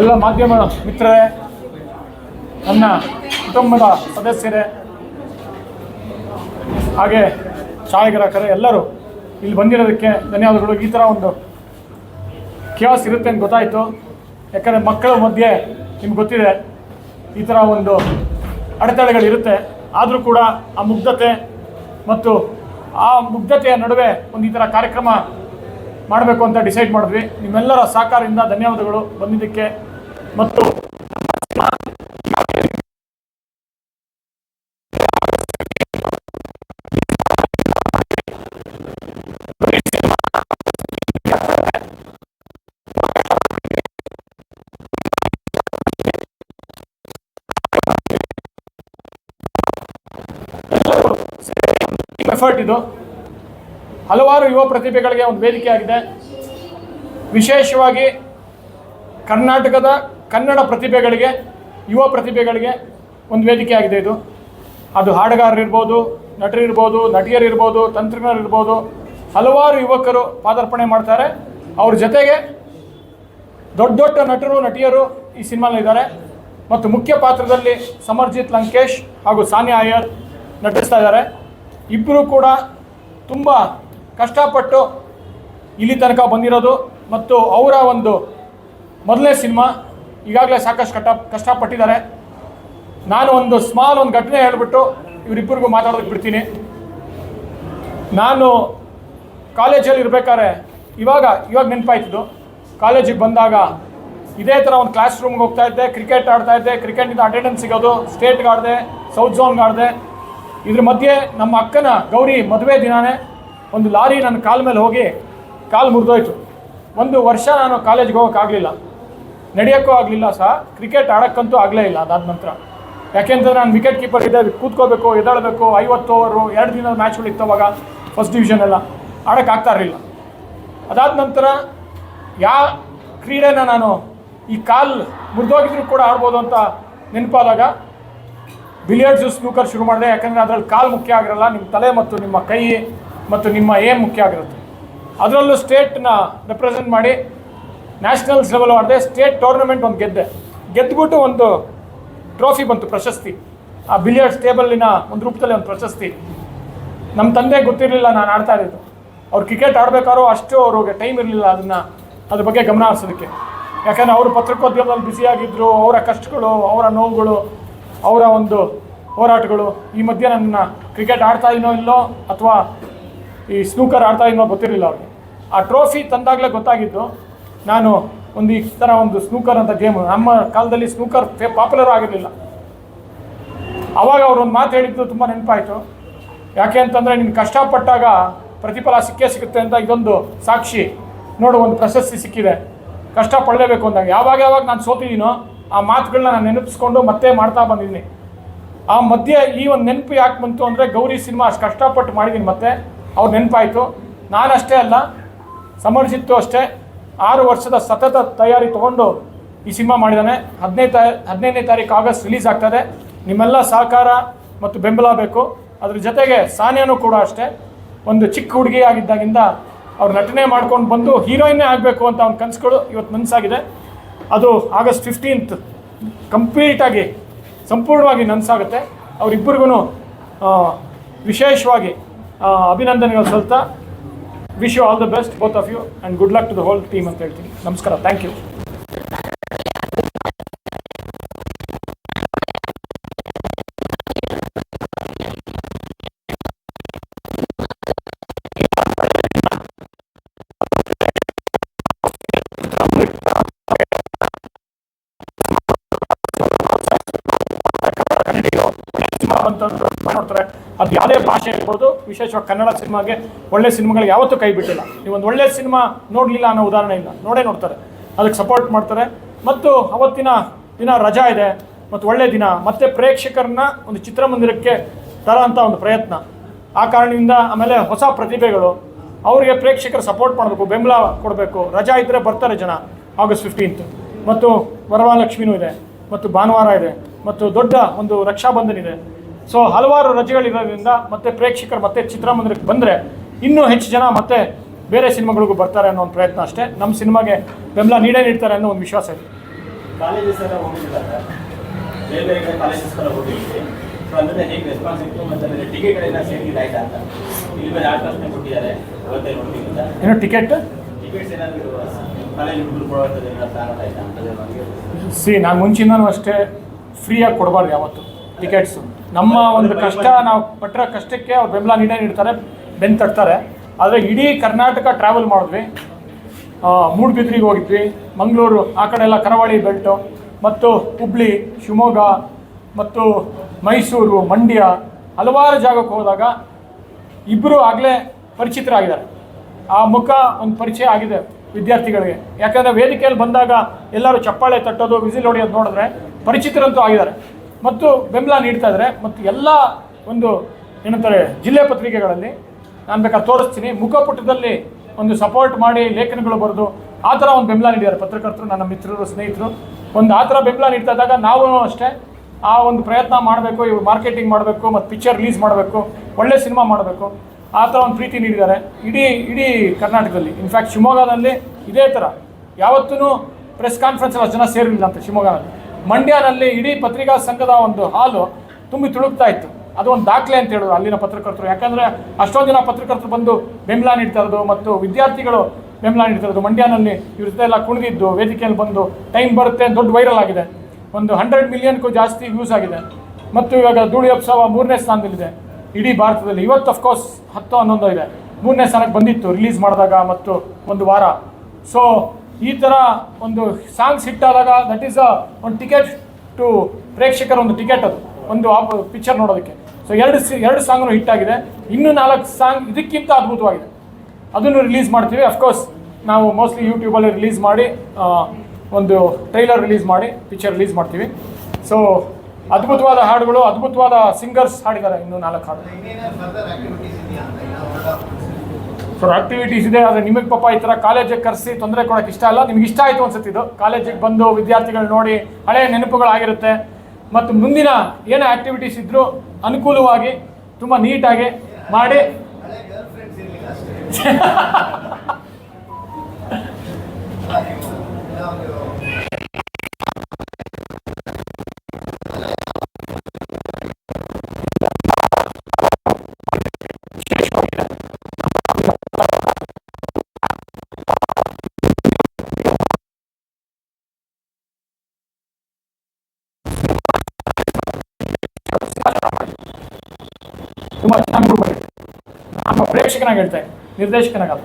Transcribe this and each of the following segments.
ಎಲ್ಲ ಮಾಧ್ಯಮ ಮಿತ್ರರೇ, ನನ್ನ ಕುಟುಂಬದ ಸದಸ್ಯರೇ, ಹಾಗೆ ಛಾಯಾಗ್ರಾಹಕರೇ ಎಲ್ಲರೂ ಇಲ್ಲಿ ಬಂದಿರೋದಕ್ಕೆ ಧನ್ಯವಾದಗಳು. ಈ ಥರ ಒಂದು ಕೇವಸ್ ಇರುತ್ತೆ ಅಂತ ಗೊತ್ತಾಯಿತು. ಯಾಕಂದರೆ ಮಕ್ಕಳ ಮಧ್ಯೆ ನಿಮ್ಗೆ ಗೊತ್ತಿದೆ, ಈ ಥರ ಒಂದು ಅಡೆತಡೆಗಳಿರುತ್ತೆ ಆದರೂ ಕೂಡ ಆ ಮುಗ್ಧತೆ ಮತ್ತು ಆ ಮುಗ್ಧತೆಯ ನಡುವೆ ಒಂದು ಈ ಥರ ಕಾರ್ಯಕ್ರಮ ಮಾಡಬೇಕು ಅಂತ ಡಿಸೈಡ್ ಮಾಡಿದ್ವಿ. ನಿಮ್ಮೆಲ್ಲರ ಸಹಕಾರದಿಂದ ಧನ್ಯವಾದಗಳು. ಬಂದಿದ್ದಕ್ಕೆ ಮತ್ತು ಎಫರ್ಟ್ ಇದು. ಹಲವಾರು ಯುವ ಪ್ರತಿಭೆಗಳಿಗೆ ಒಂದು ವೇದಿಕೆ ಆಗಿದೆ. ವಿಶೇಷವಾಗಿ ಕರ್ನಾಟಕದ ಕನ್ನಡ ಪ್ರತಿಭೆಗಳಿಗೆ, ಯುವ ಪ್ರತಿಭೆಗಳಿಗೆ ಒಂದು ವೇದಿಕೆ ಆಗಿದೆ ಇದು. ಅದು ಹಾಡುಗಾರರಿರ್ಬೋದು ನಟರಿರ್ಬೋದು ನಟಿಯರಿರ್ಬೋದು ತಂತ್ರಜ್ಞರಿರ್ಬೋದು ಹಲವಾರು ಯುವಕರು ಪಾದಾರ್ಪಣೆ ಮಾಡ್ತಾರೆ. ಅವ್ರ ಜೊತೆಗೆ ದೊಡ್ಡ ದೊಡ್ಡ ನಟರು, ನಟಿಯರು ಈ ಸಿನಿಮಾಲಿದ್ದಾರೆ ಮತ್ತು ಮುಖ್ಯ ಪಾತ್ರದಲ್ಲಿ ಸಮರ್ಜಿತ್ ಲಂಕೇಶ್ ಹಾಗೂ ಸಾನಿಯಾ ಅಯ್ಯರ್ ನಟಿಸ್ತಾ ಇದ್ದಾರೆ. ಇಬ್ಬರು ಕೂಡ ತುಂಬ ಕಷ್ಟಪಟ್ಟು ಇಲ್ಲಿ ತನಕ ಬಂದಿರೋದು ಮತ್ತು ಅವರ ಒಂದು ಮೊದಲನೇ ಸಿನಿಮಾ ಈಗಾಗಲೇ ಸಾಕಷ್ಟು ಕಟ್ಟ ಕಷ್ಟಪಟ್ಟಿದ್ದಾರೆ. ನಾನು ಒಂದು ಸ್ಮಾಲ್ ಒಂದು ಘಟನೆ ಹೇಳಿಬಿಟ್ಟು ಇವರಿಬ್ಬರಿಗೂ ಮಾತಾಡೋದಕ್ಕೆ ಬಿಡ್ತೀನಿ. ನಾನು ಕಾಲೇಜಲ್ಲಿ ಇರ್ಬೇಕಾದ್ರೆ ಇವಾಗ ಇವಾಗ ನೆನಪಾಯ್ತಿದ್ದು ಕಾಲೇಜಿಗೆ ಬಂದಾಗ ಇದೇ ಥರ ಒಂದು ಕ್ಲಾಸ್ ರೂಮ್ಗೆ ಹೋಗ್ತಾ ಇದ್ದೆ ಕ್ರಿಕೆಟ್ ಆಡ್ತಾ ಇದ್ದೆ ಕ್ರಿಕೆಟಿಂದ ಅಟೆಂಡೆನ್ಸ್ ಸಿಗೋದು ಸ್ಟೇಟ್ಗೆ ಆಡಿದೆ ಸೌತ್ ಝೋನ್ಗೆ ಆಡಿದೆ. ಇದ್ರ ಮಧ್ಯೆ ನಮ್ಮ ಅಕ್ಕನ ಗೌರಿ ಮದುವೆ ದಿನಾನೇ ಒಂದು ಲಾರಿ ನನ್ನ ಕಾಲ ಮೇಲೆ ಹೋಗಿ ಕಾಲು ಮುರಿದೋಯ್ತು. ಒಂದು ವರ್ಷ ನಾನು ಕಾಲೇಜ್ಗೆ ಹೋಗೋಕ್ಕಾಗಲಿಲ್ಲ ನಡೆಯೋಕ್ಕೂ ಆಗಲಿಲ್ಲ ಸಹ ಕ್ರಿಕೆಟ್ ಆಡೋಕ್ಕಂತೂ ಆಗಲೇ ಇಲ್ಲ ಅದಾದ ನಂತರ. ಯಾಕೆಂದರೆ ನಾನು ವಿಕೆಟ್ ಕೀಪರ್ ಇದ್ದೆ, ಕೂತ್ಕೋಬೇಕು ಎದ್ದಾಳಬೇಕು ಐವತ್ತು ಓವರು ಎರಡು ದಿನದ ಮ್ಯಾಚ್ಗಳು ಅವಾಗ ಫಸ್ಟ್ ಡಿವಿಷನೆಲ್ಲ ಆಡೋಕ್ಕಾಗ್ತಾ ಇರಲಿಲ್ಲ. ಅದಾದ ನಂತರ ಯಾವ ಕ್ರೀಡೆನ ನಾನು ಈ ಕಾಲು ಮುರಿದೋಗಿದ್ರು ಕೂಡ ಆಡ್ಬೋದು ಅಂತ ನೆನಪಾದಾಗ ಬಿಲಿಯರ್ಡ್ಸು ಸ್ನೂಕರ್ ಶುರು ಮಾಡಿದೆ. ಯಾಕಂದರೆ ಅದರಲ್ಲಿ ಕಾಲು ಮುಖ್ಯ ಆಗಿರಲ್ಲ, ನಿಮ್ಮ ತಲೆ ಮತ್ತು ನಿಮ್ಮ ಕೈ ಮತ್ತು ನಿಮ್ಮ ಏಮ್ ಮುಖ್ಯ ಆಗಿರುತ್ತೆ. ಅದರಲ್ಲೂ ಸ್ಟೇಟ್ನ ರೆಪ್ರೆಸೆಂಟ್ ಮಾಡಿ ನ್ಯಾಷನಲ್ಸ್ ಲೆವೆಲ್ ಮಾಡಿದೆ ಸ್ಟೇಟ್ ಟೂರ್ನಮೆಂಟ್ ಒಂದು ಗೆದ್ದೆ. ಗೆದ್ದುಬಿಟ್ಟು ಒಂದು ಟ್ರೋಫಿ ಬಂತು ಪ್ರಶಸ್ತಿ. ಆ ಬಿಲಿಯರ್ಡ್ಸ್ ಟೇಬಲಿನ ಒಂದು ರೂಪದಲ್ಲಿ ಒಂದು ಪ್ರಶಸ್ತಿ. ನಮ್ಮ ತಂದೆ ಗೊತ್ತಿರಲಿಲ್ಲ ನಾನು ಆಡ್ತಾ ಇದ್ದಿದ್ದು ಅವ್ರು ಕ್ರಿಕೆಟ್ ಆಡಬೇಕಾದ್ರೂ ಅಷ್ಟು ಅವ್ರಿಗೆ ಟೈಮ್ ಇರಲಿಲ್ಲ ಅದನ್ನು, ಅದ್ರ ಬಗ್ಗೆ ಗಮನ ಹರಿಸೋದಕ್ಕೆ. ಯಾಕಂದರೆ ಅವರು ಪತ್ರಿಕೋದ್ಯಮದಲ್ಲಿ ಬ್ಯುಸಿಯಾಗಿದ್ದರು ಅವರ ಕಷ್ಟಗಳು, ಅವರ ನೋವುಗಳು, ಅವರ ಒಂದು ಹೋರಾಟಗಳು, ಈ ಮಧ್ಯೆ ನನ್ನ ಕ್ರಿಕೆಟ್ ಆಡ್ತಾ ಇಲ್ಲೋ ಇಲ್ಲೋ ಅಥವಾ ಈ ಸ್ನೂಕರ್ ಆಡ್ತಾ ಇದೀನೋ ಗೊತ್ತಿರಲಿಲ್ಲ ಅವ್ರಿಗೆ. ಆ ಟ್ರೋಫಿ ತಂದಾಗಲೇ ಗೊತ್ತಾಗಿದ್ದು, ನಾನು ಒಂದು ಈ ಥರ ಒಂದು ಸ್ನೂಕರ್ ಅಂತ ಗೇಮು ನಮ್ಮ ಕಾಲದಲ್ಲಿ ಸ್ನೂಕರ್ ಫೇ ಪಾಪ್ಯುಲರ್ ಆಗಿರಲಿಲ್ಲ. ಆವಾಗ ಅವರು ಒಂದು ಮಾತು ಹೇಳಿದ್ದು ತುಂಬ ನೆನಪಾಯಿತು. ಯಾಕೆ ಅಂತಂದರೆ ನೀನು ಕಷ್ಟಪಟ್ಟಾಗ ಪ್ರತಿಫಲ ಸಿಕ್ಕೇ ಸಿಗುತ್ತೆ ಅಂತ ಇದೊಂದು ಸಾಕ್ಷಿ. ನೋಡು, ಒಂದು ಪ್ರಶಸ್ತಿ ಸಿಕ್ಕಿದೆ. ಕಷ್ಟ ಪಡಲೇಬೇಕು ಅಂದಾಗ. ಯಾವಾಗ ಯಾವಾಗ ನಾನು ಸೋತಿದ್ದೀನೋ ಆ ಮಾತುಗಳನ್ನ ನಾನು ನೆನಪಿಸ್ಕೊಂಡು ಮತ್ತೆ ಮಾಡ್ತಾ ಬಂದಿದ್ದೀನಿ. ಆ ಮಧ್ಯೆ ಈ ಒಂದು ನೆನಪು ಯಾಕೆ ಬಂತು ಅಂದರೆ ಗೌರಿ ಸಿನಿಮಾ ಅಷ್ಟು ಕಷ್ಟಪಟ್ಟು ಮಾಡಿದ್ದೀನಿ ಮತ್ತೆ. ಅವ್ರು ನೆನಪಾಯಿತು. ನಾನಷ್ಟೇ ಅಲ್ಲ ಸಮರ್ಜಿತ್ತು ಅಷ್ಟೇ. ಆರು ವರ್ಷದ ಸತತ ತಯಾರಿ ತಗೊಂಡು ಈ ಸಿನಿಮಾ ಮಾಡಿದ್ದಾನೆ ಹದಿನೈದು ತಾ, ಹದಿನೈದನೇ ತಾರೀಕು ಆಗಸ್ಟ್ ರಿಲೀಸ್ ಆಗ್ತದೆ. ನಿಮ್ಮೆಲ್ಲ ಸಹಕಾರ ಮತ್ತು ಬೆಂಬಲ ಬೇಕು. ಅದ್ರ ಜೊತೆಗೆ ಸಾನಿಯಾನು ಕೂಡ ಅಷ್ಟೇ. ಒಂದು ಚಿಕ್ಕ ಹುಡುಗಿ ಆಗಿದ್ದಾಗಿಂದ ಅವ್ರು ನಟನೆ ಮಾಡ್ಕೊಂಡು ಬಂದು ಹೀರೋಯಿನ್ನೇ ಆಗಬೇಕು ಅಂತ ಅವ್ನ ಕನಸುಗಳು ಇವತ್ತು ನನಸಾಗಿದೆ ಅದು ಆಗಸ್ಟ್ ಫಿಫ್ಟೀನ್ತ್ ಕಂಪ್ಲೀಟಾಗಿ ಸಂಪೂರ್ಣವಾಗಿ ನನಸಾಗುತ್ತೆ ಅವರಿಬ್ಬರಿಗೂ ವಿಶೇಷವಾಗಿ ಅಭಿನಂದನೆಗಳು ಸಲ್ತಾ. Wish you all the best both of you and good luck to the whole team ಅಂತ ಹೇಳ್ತೀನಿ. ನಮಸ್ಕಾರ. ಥ್ಯಾಂಕ್ ಯು ಭಾಷೆ ಇರ್ಬೋದು ವಿಶೇಷವಾಗಿ ಕನ್ನಡ ಸಿನಿಮಾಗೆ ಒಳ್ಳೆ ಸಿನಿಮಾಗಳಿಗೆ ಯಾವತ್ತೂ ಕೈ ಬಿಟ್ಟಿಲ್ಲ. ನೀವು ಒಂದು ಒಳ್ಳೆ ಸಿನಿಮಾ ನೋಡಲಿಲ್ಲ ಅನ್ನೋ ಉದಾಹರಣೆ ಇಲ್ಲ. ನೋಡೇ ನೋಡ್ತಾರೆ. ಅದಕ್ಕೆ ಸಪೋರ್ಟ್ ಮಾಡ್ತಾರೆ. ಮತ್ತು ಅವತ್ತಿನ ದಿನ ರಜಾ ಇದೆ. ಮತ್ತು ಒಳ್ಳೆ ದಿನ. ಮತ್ತೆ ಪ್ರೇಕ್ಷಕರನ್ನ ಒಂದು ಚಿತ್ರಮಂದಿರಕ್ಕೆ ತರೋಂಥ ಒಂದು ಪ್ರಯತ್ನ. ಆ ಕಾರಣದಿಂದ ಆಮೇಲೆ ಹೊಸ ಪ್ರತಿಭೆಗಳು. ಅವರಿಗೆ ಪ್ರೇಕ್ಷಕರು ಸಪೋರ್ಟ್ ಮಾಡಬೇಕು, ಬೆಂಬಲ ಕೊಡಬೇಕು. ರಜಾ ಇದ್ದರೆ ಬರ್ತಾರೆ ಜನ. ಆಗಸ್ಟ್ ಫಿಫ್ಟೀನ್ತ್ ಮತ್ತು ವರಮಹಾಲಕ್ಷ್ಮಿನೂ ಇದೆ. ಮತ್ತು ಭಾನುವಾರ ಇದೆ. ಮತ್ತು ದೊಡ್ಡ ಒಂದು ರಕ್ಷಾಬಂಧನ್ ಇದೆ. ಸೊ ಹಲವಾರು ರಜೆಗಳಿರೋದ್ರಿಂದ ಮತ್ತೆ ಪ್ರೇಕ್ಷಕರು ಮತ್ತೆ ಚಿತ್ರಮಂದಿರಕ್ಕೆ ಬಂದರೆ ಇನ್ನೂ ಹೆಚ್ಚು ಜನ ಮತ್ತೆ ಬೇರೆ ಸಿನಿಮಾಗಳಿಗೂ ಬರ್ತಾರೆ ಅನ್ನೋ ಒಂದು ಪ್ರಯತ್ನ ಅಷ್ಟೇ. ನಮ್ಮ ಸಿನಿಮಾಗೆ ಬೆಂಬಲ ನೀಡೇ ನೀಡ್ತಾರೆ ಅನ್ನೋ ಒಂದು ವಿಶ್ವಾಸ ಇದೆ. ಏನು ಟಿಕೆಟ್ ಸಿ ನಾನು ಮುಂಚಿಂದನೂ ಅಷ್ಟೇ ಫ್ರೀಯಾಗಿ ಕೊಡಬಾರ್ದು ಯಾವತ್ತು. ಟಿಕೆಟ್ಸು. ನಮ್ಮ ಒಂದು ಕಷ್ಟ, ನಾವು ಪಟ್ಟಿರೋ ಕಷ್ಟಕ್ಕೆ ಅವ್ರು ಬೆಂಬಲ ನೀಡೇ ನೀಡ್ತಾರೆ ಬೆನ್ನು ತಟ್ತಾರೆ. ಆದರೆ ಇಡೀ ಕರ್ನಾಟಕ ಟ್ರಾವೆಲ್ ಮಾಡಿದ್ವಿ. ಮೂಡುಬಿದ್ರಿಗೆ ಹೋಗಿದ್ವಿ. ಮಂಗಳೂರು, ಆ ಕಡೆ ಎಲ್ಲ ಕರಾವಳಿ ಬೆಲ್ಟು, ಮತ್ತು ಹುಬ್ಳಿ, ಶಿವಮೊಗ್ಗ, ಮತ್ತು ಮೈಸೂರು, ಮಂಡ್ಯ, ಹಲವಾರು ಜಾಗಕ್ಕೆ ಹೋದಾಗ ಇಬ್ಬರು ಆಗಲೇ ಪರಿಚಿತರಾಗಿದ್ದಾರೆ. ಆ ಮುಖ ಒಂದು ಪರಿಚಯ ಆಗಿದೆ ವಿದ್ಯಾರ್ಥಿಗಳಿಗೆ. ಯಾಕಂದರೆ ವೇದಿಕೆಯಲ್ಲಿ ಬಂದಾಗ ಎಲ್ಲರೂ ಚಪ್ಪಾಳೆ ತಟ್ಟೋದು, ವಿಸಿಲ್ ಹೊಡೆಯೋದು ನೋಡಿದ್ರೆ ಪರಿಚಿತರಂತೂ ಆಗಿದ್ದಾರೆ. ಮತ್ತು ಬೆಂಬಲ ನೀಡ್ತಾ ಇದ್ದಾರೆ ಮತ್ತು ಎಲ್ಲ ಒಂದು ಏನಂತಾರೆ ಜಿಲ್ಲೆ ಪತ್ರಿಕೆಗಳಲ್ಲಿ ನಾನು ಬೇಕಾದ್ರೆ ತೋರಿಸ್ತೀನಿ. ಮುಖಪುಟದಲ್ಲಿ ಒಂದು ಸಪೋರ್ಟ್ ಮಾಡಿ ಲೇಖನಗಳು ಬರೆದು ಆ ಥರ ಒಂದು ಬೆಂಬಲ ನೀಡಿದ್ದಾರೆ ಪತ್ರಕರ್ತರು, ನನ್ನ ಮಿತ್ರರು, ಸ್ನೇಹಿತರು. ಒಂದು ಆ ಥರ ಬೆಂಬಲ ನೀಡ್ತಾ ಇದ್ದಾಗ ನಾವು ಅಷ್ಟೇ ಆ ಒಂದು ಪ್ರಯತ್ನ ಮಾಡಬೇಕು ಇವು ಮಾರ್ಕೆಟಿಂಗ್ ಮಾಡಬೇಕು, ಮತ್ತು ಪಿಕ್ಚರ್ ರಿಲೀಸ್ ಮಾಡಬೇಕು, ಒಳ್ಳೆ ಸಿನಿಮಾ ಮಾಡಬೇಕು. ಆ ಥರ ಒಂದು ಪ್ರೀತಿ ನೀಡಿದ್ದಾರೆ. ಇಡೀ ಇಡೀ ಕರ್ನಾಟಕದಲ್ಲಿ ಇನ್ಫ್ಯಾಕ್ಟ್ ಶಿವಮೊಗ್ಗದಲ್ಲಿ ಇದೇ ಥರ. ಯಾವತ್ತೂ ಪ್ರೆಸ್ ಕಾನ್ಫರೆನ್ಸಲ್ಲಿ ಜನ ಸೇರಿಲ್ಲ ಅಂತ ಶಿವಮೊಗ್ಗದಲ್ಲಿ. ಮಂಡ್ಯನಲ್ಲಿ ಇಡೀ ಪತ್ರಿಕಾ ಸಂಘದ ಒಂದು ಹಾಲು ತುಂಬಿ ತುಳುಕ್ತಾ ಇತ್ತು. ಅದು ಒಂದು ದಾಖಲೆ ಅಂತ ಹೇಳೋದು ಅಲ್ಲಿನ ಪತ್ರಕರ್ತರು. ಯಾಕಂದರೆ ಅಷ್ಟೊಂದು ಜನ ಪತ್ರಕರ್ತರು ಬಂದು ಬೆಂಬಲ ನೀಡ್ತಾ ಇರೋದು ಮತ್ತು ವಿದ್ಯಾರ್ಥಿಗಳು ಬೆಂಬಲ ನೀಡ್ತಾ ಇರೋದು. ಮಂಡ್ಯನಲ್ಲಿ ಇವ್ರ ಜೊತೆ ಎಲ್ಲ ಕುಣಿದಿದ್ದು, ವೇದಿಕೆಯಲ್ಲಿ ಬಂದು ಟೈಮ್ ಬರುತ್ತೆ ದೊಡ್ಡ ವೈರಲ್ ಆಗಿದೆ. ಒಂದು ಹಂಡ್ರೆಡ್ ಮಿಲಿಯನ್ಗೂ ಜಾಸ್ತಿ ವ್ಯೂಸ್ ಆಗಿದೆ. ಮತ್ತು ಇವಾಗ ಧೂಳಿ ಉತ್ಸವ ಮೂರನೇ ಸ್ಥಾನದಲ್ಲಿದೆ. ಇಡೀ ಭಾರತದಲ್ಲಿ ಇವತ್ತು ಅಫ್ಕೋರ್ಸ್ ಹತ್ತು ಹನ್ನೊಂದು ಇದೆ. ಮೂರನೇ ಸ್ಥಾನಕ್ಕೆ ಬಂದಿತ್ತು ರಿಲೀಸ್ ಮಾಡಿದಾಗ ಮತ್ತು ಒಂದು ವಾರ. ಸೊ ಈ ಥರ ಒಂದು ಸಾಂಗ್ಸ್ ಹಿಟ್ ಆದಾಗ ದಟ್ ಈಸ್ ಅ ಒಂದು ಟಿಕೆಟ್ ಟು ಪ್ರೇಕ್ಷಕರ ಒಂದು ಟಿಕೆಟ್ ಅದು, ಒಂದು ಪಿಕ್ಚರ್ ನೋಡೋದಕ್ಕೆ. ಸೊ ಎರಡು ಸಿ, ಎರಡು ಸಾಂಗ್ನು ಹಿಟ್ ಆಗಿದೆ. ಇನ್ನೂ ನಾಲ್ಕು ಸಾಂಗ್ ಇದಕ್ಕಿಂತ ಅದ್ಭುತವಾಗಿದೆ. ಅದನ್ನು ರಿಲೀಸ್ ಮಾಡ್ತೀವಿ. ಅಫ್ಕೋರ್ಸ್ ನಾವು ಮೋಸ್ಟ್ಲಿ ಯೂಟ್ಯೂಬಲ್ಲಿ ರಿಲೀಸ್ ಮಾಡಿ ಒಂದು ಟ್ರೈಲರ್ ರಿಲೀಸ್ ಮಾಡಿ ಪಿಕ್ಚರ್ ರಿಲೀಸ್ ಮಾಡ್ತೀವಿ. ಸೊ ಅದ್ಭುತವಾದ ಹಾಡುಗಳು, ಅದ್ಭುತವಾದ ಸಿಂಗರ್ಸ್ ಹಾಡಿದ್ದಾರೆ ಇನ್ನು ನಾಲ್ಕು ಹಾಡು. ಸೊ ಆಕ್ಟಿವಿಟೀಸ್ ಇದೆ, ಆದರೆ ನಿಮಗೆ ಪಾಪ ಈ ಥರ ಕಾಲೇಜಿಗೆ ಕರೆಸಿ ತೊಂದರೆ ಕೊಡೋಕೆ ಇಷ್ಟ ಅಲ್ಲ. ನಿಮ್ಗೆ ಇಷ್ಟ ಆಯಿತು ಇದು. ಕಾಲೇಜಿಗೆ ಬಂದು ವಿದ್ಯಾರ್ಥಿಗಳು ನೋಡಿ ಹಳೆಯ ನೆನಪುಗಳಾಗಿರುತ್ತೆ. ಮತ್ತು ಮುಂದಿನ ಏನೇ ಆಕ್ಟಿವಿಟೀಸ್ ಇದ್ದರೂ ಅನುಕೂಲವಾಗಿ ತುಂಬ ನೀಟಾಗಿ ಮಾಡಿ. ಚೆನ್ನಾಗಿ ಮೂಡ್ ನಮ್ಮ ಪ್ರೇಕ್ಷಕನಾಗಿ ಹೇಳ್ತೇನೆ ನಿರ್ದೇಶಕನಾಗಲ್ಲ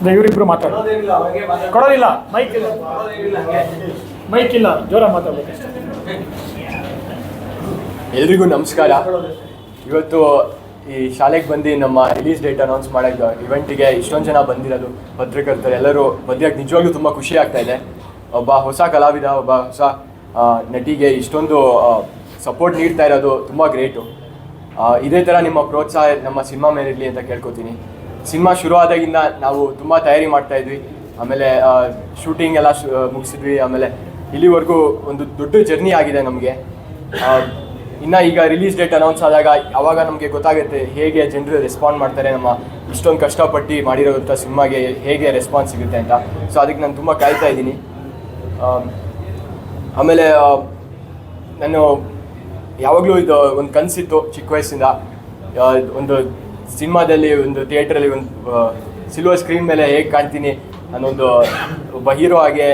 ಇದು ಇವರಿಬ್ರು ಮಾತಾಡ್ತಾರೆ. ಕೊಡೋದಿಲ್ಲ, ಮೈಕ್ ಇಲ್ಲ. ಮೈಕ್ ಇಲ್ಲ ಜೋರ ಮಾತಾಡ್ಬೇಕು ಎಲ್ರಿಗೂ ನಮಸ್ಕಾರ. ಇವತ್ತು ಈ ಶಾಲೆಗೆ ಬಂದು ನಮ್ಮ ರಿಲೀಸ್ ಡೇಟ್ ಅನೌನ್ಸ್ ಮಾಡೋದು ಇವೆಂಟಿಗೆ ಇಷ್ಟೊಂದು ಜನ ಬಂದಿರೋದು ಪತ್ರಕರ್ತರು ಎಲ್ಲರೂ ಮದುವೆಯಾಗಿ ನಿಜವಾಗ್ಲೂ ತುಂಬ ಖುಷಿ ಆಗ್ತಾ ಇದೆ. ಒಬ್ಬ ಹೊಸ ಕಲಾವಿದ, ಒಬ್ಬ ಹೊಸ ನಟಿಗೆ ಇಷ್ಟೊಂದು ಸಪೋರ್ಟ್ ನೀಡ್ತಾ ಇರೋದು ತುಂಬ ಗ್ರೇಟು ಇದೇ ಥರ ನಿಮ್ಮ ಪ್ರೋತ್ಸಾಹ, ನಮ್ಮ ಸಿನಿಮಾ ಮೇಲಿರಲಿ ಅಂತ ಕೇಳ್ಕೊತೀನಿ. ಸಿನಿಮಾ ಶುರು ಆದಾಗಿಂದ ನಾವು ತುಂಬ ತಯಾರಿ ಮಾಡ್ತಾ ಇದ್ವಿ. ಆಮೇಲೆ ಶೂಟಿಂಗ್ ಎಲ್ಲ ಮುಗಿಸಿದ್ವಿ. ಆಮೇಲೆ ಇಲ್ಲಿವರೆಗೂ ಒಂದು ದೊಡ್ಡ ಜರ್ನಿ ಆಗಿದೆ ನಮಗೆ. ಇನ್ನು ಈಗ ರಿಲೀಸ್ ಡೇಟ್ ಅನೌನ್ಸ್ ಆದಾಗ ಅವಾಗ ನಮಗೆ ಗೊತ್ತಾಗುತ್ತೆ ಹೇಗೆ ಜನರು ರೆಸ್ಪಾಂಡ್ ಮಾಡ್ತಾರೆ, ನಮ್ಮ ಇಷ್ಟೊಂದು ಕಷ್ಟಪಟ್ಟು ಮಾಡಿರೋಂಥ ಸಿನಿಮಾಗೆ ಹೇಗೆ ರೆಸ್ಪಾನ್ಸ್ ಸಿಗುತ್ತೆ ಅಂತ. ಸೊ ಅದಕ್ಕೆ ನಾನು ತುಂಬ ಕಾಯ್ತಾ ಇದ್ದೀನಿ. ಆಮೇಲೆ ನಾನು ಯಾವಾಗಲೂ ಇದು ಒಂದು ಕನಸಿತ್ತು ಚಿಕ್ಕ ವಯಸ್ಸಿಂದ. ಒಂದು ಸಿನಿಮಾದಲ್ಲಿ, ಒಂದು ಥಿಯೇಟ್ರಲ್ಲಿ ಒಂದು ಸಿಲ್ವರ್ ಸ್ಕ್ರೀನ್ ಮೇಲೆ ಹೇಗೆ ಕಾಣ್ತೀನಿ ನಾನೊಂದು ಒಬ್ಬ ಹೀರೋ ಆಗಿ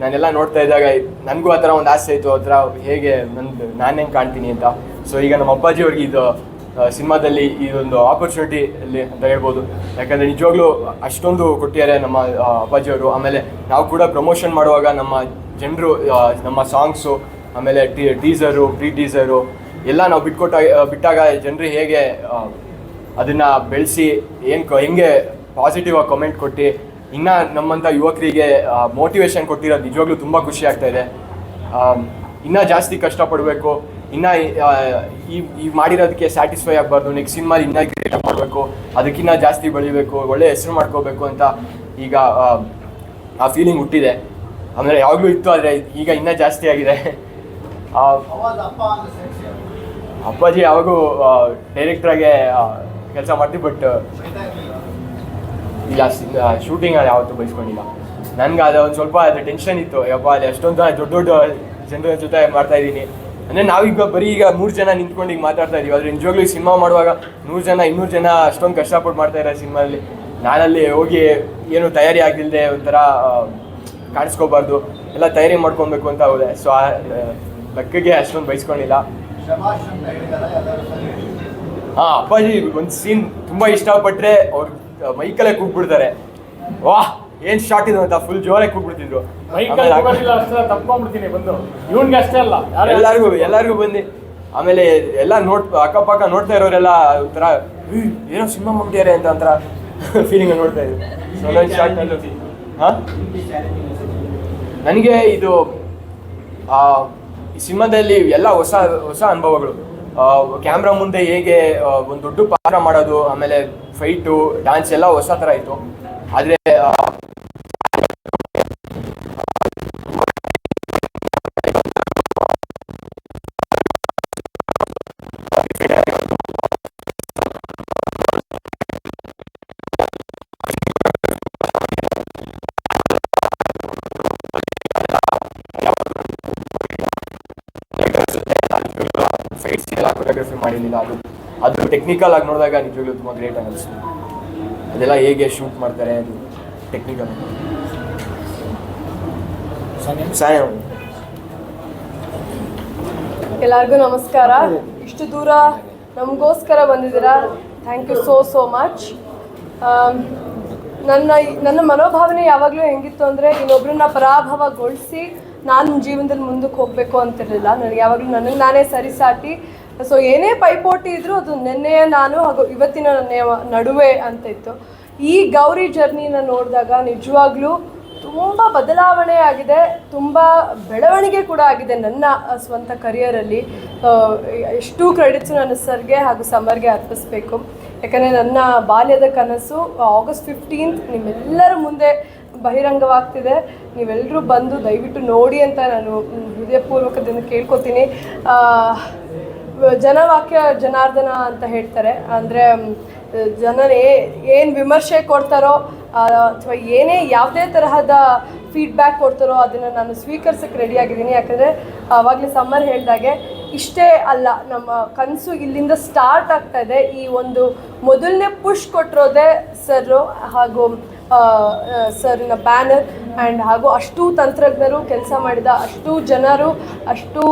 ನಾನೆಲ್ಲ ನೋಡ್ತಾ ಇದ್ದಾಗ ನನಗೂ ಆ ಥರ ಒಂದು ಆಸೆ ಇತ್ತು, ಆ ಥರ ಹೇಗೆ ನಂದು ನಾನು ಹೆಂಗೆ ಕಾಣ್ತೀನಿ ಅಂತ. ಸೊ ಈಗ ನಮ್ಮ ಅಪ್ಪಾಜಿ ಅವ್ರಿಗೆ ಇದು ಸಿನಿಮಾದಲ್ಲಿ ಈ ಒಂದು ಆಪರ್ಚುನಿಟಿ ಅಲ್ಲಿ ಅಂತ ಹೇಳ್ಬೋದು. ಯಾಕಂದರೆ ನಿಜವಾಗ್ಲೂ ಅಷ್ಟೊಂದು ಕೊಟ್ಟಿದ್ದಾರೆ ನಮ್ಮ ಅಪ್ಪಾಜಿಯವರು ಆಮೇಲೆ ನಾವು ಕೂಡ ಪ್ರಮೋಷನ್ ಮಾಡುವಾಗ ನಮ್ಮ ಜನರು ನಮ್ಮ ಸಾಂಗ್ಸು ಆಮೇಲೆ ಟೀ ಟೀಸರು ಪ್ರೀ ಟೀಸರು ಎಲ್ಲ ನಾವು ಬಿಟ್ಕೊಟ್ಟ ಬಿಟ್ಟಾಗ ಜನರು ಹೇಗೆ ಅದನ್ನ ಬೆಳೆಸಿ ಏನು ಹೆಂಗೆ ಪಾಸಿಟಿವ್ ಆಗಿ ಕಮೆಂಟ್ ಕೊಟ್ಟು, ಇನ್ನ ನಮ್ಮಂಥ ಯುವಕರಿಗೆ ಮೋಟಿವೇಶನ್ ಕೊಟ್ಟಿರೋದು ನಿಜವಾಗ್ಲೂ ತುಂಬ ಖುಷಿ ಆಗ್ತಾ ಇದೆ. ಇನ್ನೂ ಜಾಸ್ತಿ ಕಷ್ಟಪಡಬೇಕು. ಇನ್ನು ಈ ಈ ಮಾಡಿರೋದಕ್ಕೆ ಸ್ಯಾಟಿಸ್ಫೈ ಆಗಬಾರ್ದು. ನೆಕ್ಸ್ಟ್ ಸಿನಿಮಾ ಇನ್ನೂ ಗ್ರೇಟ್ ಮಾಡಬೇಕು. ಅದಕ್ಕಿನ್ನ ಜಾಸ್ತಿ ಬೆಳಿಬೇಕು. ಒಳ್ಳೆ ಹೆಸರು ಮಾಡ್ಕೋಬೇಕು ಅಂತ ಈಗ ಆ, ಫೀಲಿಂಗ್ ಹುಟ್ಟಿದೆ. ಅಂದರೆ ಯಾವಾಗಲೂ ಇತ್ತು ಆದರೆ ಈಗ ಇನ್ನೂ ಜಾಸ್ತಿ ಆಗಿದೆ. ಅಪ್ಪಾಜಿ ಯಾವಾಗೂ ಡೈರೆಕ್ಟ್ರಾಗೆ ಕೆಲಸ ಮಾಡ್ತೀವಿ ಬಟ್ ಈಗ ಶೂಟಿಂಗ್ ಯಾವತ್ತೂ ಬಯಸ್ಕೊಂಡಿಲ್ಲ ನನ್ಗೆ ಅದು ಒಂದು ಸ್ವಲ್ಪ ಅದು ಟೆನ್ಷನ್ ಇತ್ತು. ಯಪ್ಪ ಅಲ್ಲಿ ಅಷ್ಟೊಂದು ದೊಡ್ಡ ದೊಡ್ಡ ಜನರ ಜೊತೆ ಮಾಡ್ತಾ ಇದ್ದೀನಿ. ಅಂದರೆ ನಾವೀಗ ಬರೀ ಈಗ ಮೂರು ಜನ ನಿಂತ್ಕೊಂಡು ಈಗ ಮಾತಾಡ್ತಾ ಇದೀವಿ. ಆದರೆ ನಿಜವಾಗ್ಲೂ ಸಿನಿಮಾ ಮಾಡುವಾಗ ನೂರು ಜನ, ಇನ್ನೂರು ಜನ ಅಷ್ಟೊಂದು ಕಷ್ಟಪಟ್ಟು ಮಾಡ್ತಾ ಇರೋ ಸಿನಿಮಾದಲ್ಲಿ. ನಾನಲ್ಲಿ ಹೋಗಿ ಏನು ತಯಾರಿ ಆಗಿಲ್ಲದೆ ಒಂಥರ ಕಾಣಿಸ್ಕೋಬಾರ್ದು. ಎಲ್ಲ ತಯಾರಿ ಮಾಡ್ಕೊಬೇಕು ಅಂತ ಹೋದೆ. ಸೊ ಆ ಲೆಕ್ಕಗೆ ಅಷ್ಟೊಂದು ಹೇಳಿ. ಹಾ, ಅಪ್ಪಾಜಿ, ಒಂದು ಸೀನ್ ತುಂಬಾ ಇಷ್ಟಪಟ್ಟರೆ ಅವ್ರು ಮೈಕಲ್ಲೇ ಕೂಗ್ಬಿಡ್ತಾರೆ. ವಾಹ್! ಏನ್ ಶಾಟ್ ಇದು ಅಂತ ಫುಲ್ ಜೋರಾಗಿ ಕೂಗ್ಬಿಡ್ತಿದ್ರು. ತಪ್ಕೊಂಡ್ಬಿಡ್ತೀನಿ ಬಂದು. ಇವನ್ಗೆ ಅಷ್ಟೇ ಅಲ್ಲ ಎಲ್ಲರಿಗೂ ಎಲ್ಲರಿಗೂ ಬಂದು ಆಮೇಲೆ ಎಲ್ಲ ನೋಡ್ ಅಕ್ಕಪಕ್ಕ ನೋಡ್ತಾ ಇರೋರೆಲ್ಲ ಒಂಥರ ಏನೋ ಸಿನಿಮಾ ಮುಗಿದಾರೆ ಅಂತ ಒಂಥರ ಫೀಲಿಂಗ್ ನೋಡ್ತಾ ಇದ್ರು. ಸೊ ಒಂದೊಂದು ಶಾಟ್ ಹಾ? ನನಗೆ ಇದು ಆ, ಸಿನಿಮಾದಲ್ಲಿ ಎಲ್ಲ ಹೊಸ ಹೊಸ ಅನುಭವಗಳು. ಕ್ಯಾಮ್ರಾ ಮುಂದೆ ಹೇಗೆ ಒಂದು ದೊಡ್ಡ ಪಾತ್ರ ಮಾಡೋದು ಆಮೇಲೆ ಫೈಟು ಡ್ಯಾನ್ಸ್ ಎಲ್ಲ ಹೊಸ ಥರ ಇತ್ತು. ಆದರೆ ಫೈಟ್ಸ್ ಎಲ್ಲ ಕೊರಿಯೋಗ್ರಫಿ ಮಾಡಿರಲಿಲ್ಲ ಅದು. ಅದು ಟೆಕ್ನಿಕಲ್ ಆಗಿ ನೋಡಿದಾಗ ನಿಜವಾಗ್ಲೂ ತುಂಬ ಗ್ರೇಟ್ ಆಗಿ ಅನಿಸ್ತು ಅದೆಲ್ಲ ಹೇಗೆ ಶೂಟ್ ಮಾಡ್ತಾರೆ ಅದು ಟೆಕ್ನಿಕಲ್ ಸಾಯ. ಎಲ್ಲರಿಗೂ ನಮಸ್ಕಾರ. ಇಷ್ಟು ದೂರ ನಮಗೋಸ್ಕರ ಬಂದಿದ್ದೀರಾ? Thank you so so much ನನ್ನ ನನ್ನ ಮನೋಭಾವನೆ ಯಾವಾಗಲೂ ಹೆಂಗಿತ್ತು ಅಂದರೆ ಇನ್ನೊಬ್ಬರನ್ನ ಪರಾಭವಗೊಳಿಸಿ ನಾನು ಜೀವನದಲ್ಲಿ ಮುಂದಕ್ಕೆ ಹೋಗಬೇಕು ಅಂತಿರಲಿಲ್ಲ ನನಗೆ ಯಾವಾಗಲೂ ನನಗೆ ನಾನೇ ಸರಿಸಾಟಿ ಸೊ ಏನೇ ಪೈಪೋಟಿ ಇದ್ರು ಅದು ನಿನ್ನೆಯ ನಾನು ಹಾಗೂ ಇವತ್ತಿನ ನಡುವೆ ಅಂತ ಇತ್ತು. ಈ ಗೌರಿ ಜರ್ನಿನ ನೋಡಿದಾಗ ನಿಜವಾಗ್ಲೂ ತುಂಬ ಬದಲಾವಣೆ ಆಗಿದೆ, ತುಂಬ ಬೆಳವಣಿಗೆ ಕೂಡ ಆಗಿದೆ ನನ್ನ ಸ್ವಂತ ಕರಿಯರಲ್ಲಿ ಎಷ್ಟು ಕ್ರೆಡಿಟ್ಸ್ ನನ್ನ ಸರ್ಗೆ ಹಾಗೂ ಸಮರ್ಗೆ ಅರ್ಪಿಸ್ಬೇಕು. ಯಾಕಂದರೆ ನನ್ನ ಬಾಲ್ಯದ ಕನಸು ಆಗಸ್ಟ್ ಫಿಫ್ಟೀನ್ತ್ ನಿಮ್ಮೆಲ್ಲರ ಮುಂದೆ ಬಹಿರಂಗವಾಗ್ತಿದೆ. ನೀವೆಲ್ಲರೂ ಬಂದು ದಯವಿಟ್ಟು ನೋಡಿ ಅಂತ ನಾನು ಹೃದಯಪೂರ್ವಕದಿಂದ ಕೇಳ್ಕೊತೀನಿ. ಜನವಾಕ್ಯ ಜನಾರ್ದನ ಅಂತ ಹೇಳ್ತಾರೆ. ಅಂದರೆ ಜನರೇ ಏನು ವಿಮರ್ಶೆ ಕೊಡ್ತಾರೋ ಅಥವಾ ಏನೇ ಯಾವುದೇ ತರಹದ ಫೀಡ್ಬ್ಯಾಕ್ ಕೊಡ್ತಾರೋ ಅದನ್ನು ನಾನು ಸ್ವೀಕರಿಸಕ್ಕೆ ರೆಡಿಯಾಗಿದ್ದೀನಿ ಯಾಕಂದರೆ, ಆವಾಗಲೇ ಸಮ್ಮರ್ ಹೇಳಿದಾಗೆ ಇಷ್ಟೇ ಅಲ್ಲ, ನಮ್ಮ ಕನಸು ಇಲ್ಲಿಂದ ಸ್ಟಾರ್ಟ್ ಆಗ್ತಾ ಇದೆ. ಈ ಒಂದು ಮೊದಲನೇ ಪುಷ್ ಕೊಟ್ಟಿರೋದೇ ಸರ್ ಹಾಗೂ ಸರ್ನ ಬ್ಯಾನರ್ ಆ್ಯಂಡ್ ಹಾಗೂ ಅಷ್ಟು ತಂತ್ರಜ್ಞರು ಕೆಲಸ ಮಾಡಿದ ಅಷ್ಟು ಜನರು, ಅಷ್ಟು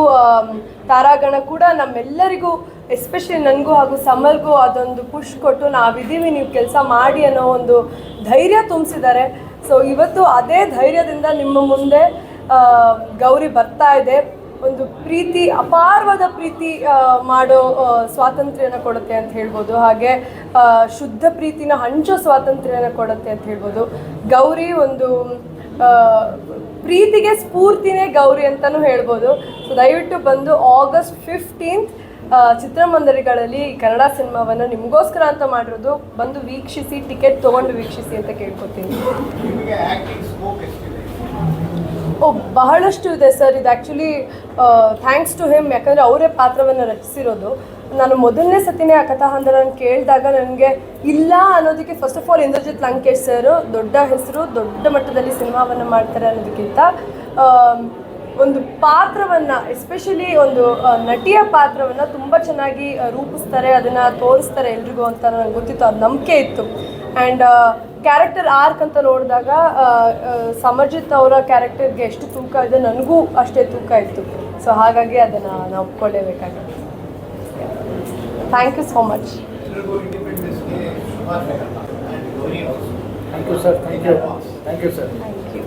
ತಾರಾಗಣ ಕೂಡ ನಮ್ಮೆಲ್ಲರಿಗೂ, ಎಸ್ಪೆಷಲಿ ನನಗೂ ಹಾಗೂ ಸಮರ್ಗೂ ಅದೊಂದು ಪುಷ್ ಕೊಟ್ಟು ನಾವಿದ್ದೀವಿ, ನೀವು ಕೆಲಸ ಮಾಡಿ ಅನ್ನೋ ಒಂದು ಧೈರ್ಯ ತುಂಬಿಸಿದ್ದಾರೆ. ಸೊ ಇವತ್ತು ಅದೇ ಧೈರ್ಯದಿಂದ ನಿಮ್ಮ ಮುಂದೆ ಗೌರಿ ಬರ್ತಾ ಇದೆ. ಒಂದು ಪ್ರೀತಿ, ಅಪಾರವಾದ ಪ್ರೀತಿ ಮಾಡೋ ಸ್ವಾತಂತ್ರ್ಯನ ಕೊಡುತ್ತೆ ಅಂತ ಹೇಳ್ಬೋದು. ಹಾಗೆ ಶುದ್ಧ ಪ್ರೀತಿನ ಹಂಚೋ ಸ್ವಾತಂತ್ರ್ಯನ ಕೊಡುತ್ತೆ ಅಂತ ಹೇಳ್ಬೋದು. ಗೌರಿ ಒಂದು ಪ್ರೀತಿಗೆ ಸ್ಫೂರ್ತಿನೇ ಗೌರಿ ಅಂತಲೂ ಹೇಳ್ಬೋದು. ಸೊ ದಯವಿಟ್ಟು ಬಂದು ಆಗಸ್ಟ್ ಫಿಫ್ಟೀನ್ತ್ ಚಿತ್ರಮಂದಿರಗಳಲ್ಲಿ ಕನ್ನಡ ಸಿನಿಮಾವನ್ನು ನಿಮಗೋಸ್ಕರ ಅಂತ ಮಾಡಿರೋದು. ಬಂದು ವೀಕ್ಷಿಸಿ, ಟಿಕೆಟ್ ತೊಗೊಂಡು ವೀಕ್ಷಿಸಿ ಅಂತ ಕೇಳ್ಕೊತೀನಿ. ಓ, ಬಹಳಷ್ಟು ಇದೆ ಸರ್. ಇದು ಆ್ಯಕ್ಚುಲಿ ಥ್ಯಾಂಕ್ಸ್ ಟು ಹಿಮ್ ಯಾಕಂದರೆ ಅವರೇ ಪಾತ್ರವನ್ನು ರಚಿಸಿರೋದು. ನಾನು ಮೊದಲನೇ ಸತಿನೇ ಆ ಕಥಾಹಂದರನ ಕೇಳಿದಾಗ ನನಗೆ ಇಲ್ಲ ಅನ್ನೋದಕ್ಕೆ first of all Indrajit Lankesh sir ದೊಡ್ಡ ಹೆಸರು, ದೊಡ್ಡ ಮಟ್ಟದಲ್ಲಿ ಸಿನಿಮಾವನ್ನು ಮಾಡ್ತಾರೆ ಅನ್ನೋದಕ್ಕಿಂತ ಒಂದು ಪಾತ್ರವನ್ನು ಎಸ್ಪೆಷಲಿ ಒಂದು ನಟಿಯ ಪಾತ್ರವನ್ನು ತುಂಬ ಚೆನ್ನಾಗಿ ರೂಪಿಸ್ತಾರೆ, ಅದನ್ನು ತೋರಿಸ್ತಾರೆ ಎಲ್ರಿಗೂ ಅಂತ ನನಗೆ ಗೊತ್ತಿತ್ತು. ಅದು ನಂಬಿಕೆ ಇತ್ತು. ಆ್ಯಂಡ್ ಕ್ಯಾರೆಕ್ಟರ್ ಆರ್ಕ್ ಅಂತ ನೋಡಿದಾಗ ಸಮರ್ಜಿತ್ ಅವರ ಕ್ಯಾರೆಕ್ಟರ್ಗೆ ಎಷ್ಟು ತೂಕ ಇದೆ ನನಗೂ ಅಷ್ಟೇ ತೂಕ ಇತ್ತು. ಸೊ ಹಾಗಾಗಿ ಅದನ್ನು ನಾವು ಒಪ್ಕೊಳ್ಳೇಬೇಕಾಗುತ್ತೆ. ಥ್ಯಾಂಕ್ ಯು ಸೋ ಮಚ್ ಎಲ್ರಿಗೂ sir. Thank you sir thank you thank you sir thank you